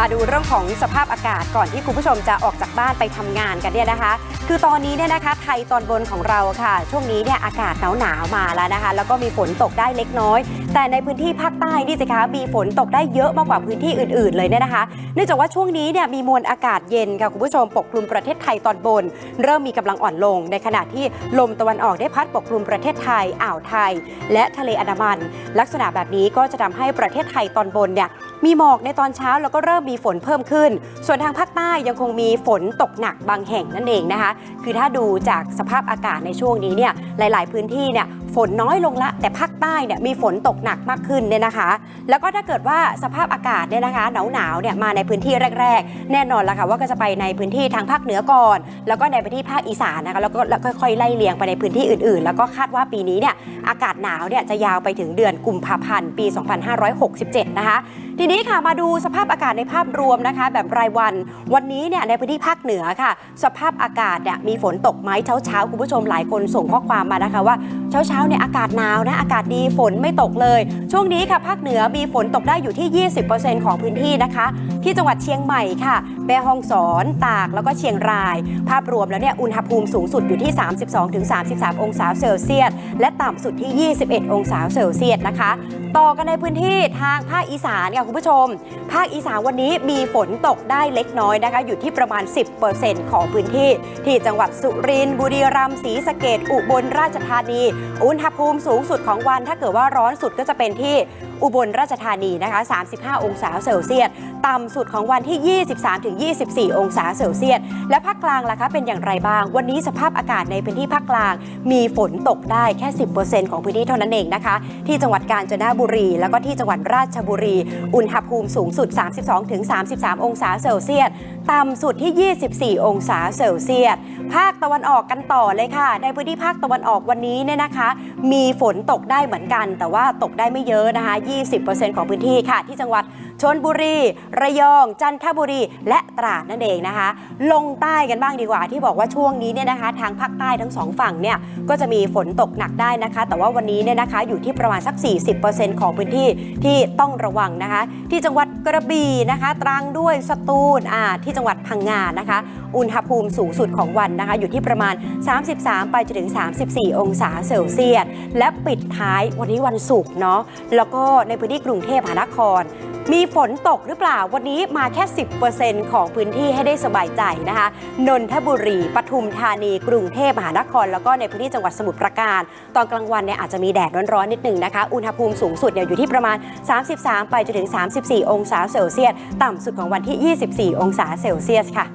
มาดูเรื่องของสภาพอากาศก่อนที่คุณผู้ชมจะออกจากบ้านไปทำงานกันเนี่ยนะคะ คือตอนนี้เนี่ยนะคะไทยตอนบนของเราค่ะ ช่วงนี้เนี่ยอากาศหนาวหนาวมาแล้วนะคะ แล้วก็มีฝนตกได้เล็กน้อย แต่ในพื้นที่ภาคใต้นี่สิคะมีฝนตกได้เยอะมากกว่าพื้นที่อื่น ๆ เลยเนี่ยนะคะ เนื่องจากว่าช่วงนี้เนี่ยมีมวลอากาศเย็นค่ะคุณผู้ชมปกคลุมประเทศไทยตอนบน เริ่มมีกำลังอ่อนลง ในขณะที่ลมตะวันออกได้พัดปกคลุมประเทศไทยอ่าวไทย และทะเลอันดามัน ลักษณะแบบนี้ก็จะทำให้ประเทศไทยตอนบนเนี่ย มีหมอกในตอนเช้าแล้วก็เริ่มมีฝนเพิ่มขึ้น ส่วนทางภาคใต้ยังคงมีฝนตกหนักบางแห่งนั่นเองนะคะ คือถ้าดูจากสภาพอากาศในช่วงนี้เนี่ยหลาย ๆ พื้นที่เนี่ย ฝนน้อยลงละ แต่ภาคใต้เนี่ยมีฝนตกหนักมากขึ้นเนี่ยนะคะ แล้วก็ถ้าเกิดว่าสภาพอากาศเนี่ยนะคะหนาวหนาวเนี่ยมาในพื้นที่แรก ๆ แน่นอนละค่ะว่าก็จะไปในพื้นที่ทางภาคเหนือก่อน แล้วก็ในพื้นที่ภาคอีสานนะคะแล้วก็ค่อยๆไล่เลียงไปในพื้นที่อื่นๆ แล้วก็คาดว่าปีนี้เนี่ยอากาศหนาวเนี่ยจะยาวไปถึงเดือนกุมภาพันธ์ปี 2567 นะคะทีนี้ค่ะมาดูสภาพอากาศในภาพรวมนะคะ แบบรายวันวันนี้เนี่ยในพื้นที่ภาคเหนือค่ะ สภาพอากาศเนี่ยมีฝนตกไหมเช้าเช้าๆคุณผู้ชมหลายคนส่งข้อความมานะคะว่า เช้าเช้าๆเนี่ยอากาศหนาวนะอากาศดีฝนไม่ตกเลย ช่วงนี้ค่ะภาคเหนือมีฝนตกได้อยู่ที่ 20%ของพื้นที่นะคะ ที่จังหวัดเชียงใหม่ค่ะ แม่ฮ่องสอน ตากแล้วก็เชียงราย ภาพรวมแล้วเนี่ยอุณหภูมิสูงสุดอยู่ที่ 32-33 องศาเซลเซียส และต่ำสุดที่ 21 องศาเซลเซียสนะคะ ต่อกันในพื้นที่ทางภาคอีสานค่ะคุณผู้ชม ภาคอีสานวันนี้มีฝนตกได้เล็กน้อยนะคะ อยู่ที่ประมาณ 10%ของพื้นที่ ที่จังหวัดสุรินทร์บุรีรัมย์ศรีสะเกดอุบลราชธานี อุณหภูมิสูงสุดของวันถ้าเกิดว่าร้อนสุดก็จะเป็นที่ อุบลราชธานีนะคะ 35 องศาเซลเซียส ต่ำสุดของวันที่ 23-24 องศาเซลเซียส และภาคกลางล่ะคะเป็นอย่างไรบ้าง วันนี้สภาพอากาศในพื้นที่ภาคกลาง มีฝนตกได้แค่ 10%ของพื้นที่เท่านั้นเองนะคะ ที่จังหวัดกาญจนบุรี แล้วก็ที่จังหวัดราชบุรี อุณหภูมิสูงสุด 32-33 องศาเซลเซียส ต่ำสุดที่ 24 องศาเซลเซียส ภาคตะวันออกกันต่อเลยค่ะ ในพื้นที่ภาคตะวันออกวันนี้เนี่ยนะคะ มีฝนตกได้เหมือนกัน แต่ว่าตกได้ไม่เยอะนะคะ20%ของพื้นที่ค่ะ ที่จังหวัดชนบุรี ระยอง จันทบุรี และตราดนั่นเองนะคะ ลงใต้กันบ้างดีกว่าที่บอกว่าช่วงนี้เนี่ยนะคะ ทางภาคใต้ทั้งสองฝั่งเนี่ยก็จะมีฝนตกหนักได้นะคะ แต่ว่าวันนี้เนี่ยนะคะอยู่ที่ประมาณสัก 40%ของพื้นที่ที่ต้องระวังนะคะ ที่จังหวัดกระบี่นะคะ ตรังด้วยสตูลอ่าที่จังหวัดพังงานะคะ อุณหภูมิสูงสุดของวันนะคะ อยู่ที่ประมาณ 33 ไปจนถึง 34 องศาเซลเซียสและปิดท้ายวันนี้วันศุกร์เนาะแล้วก็ในพื้นที่กรุงเทพมหานคร มีฝนตกหรือเปล่าวันนี้มาแค่ 10%ของพื้นที่ให้ได้สบายใจนะคะ นนทบุรี ปทุมธานี กรุงเทพมหานคร แล้วก็ในพื้นที่จังหวัดสมุทรปราการ ตอนกลางวันเนี่ยอาจจะมีแดดร้อนๆนิดหนึ่งนะคะ อุณหภูมิสูงสุดเนี่ยอยู่ที่ประมาณ 33 ไปจนถึง 34 องศาเซลเซียส ต่ำสุดของวันที่ 24 องศาเซลเซียสค่ะ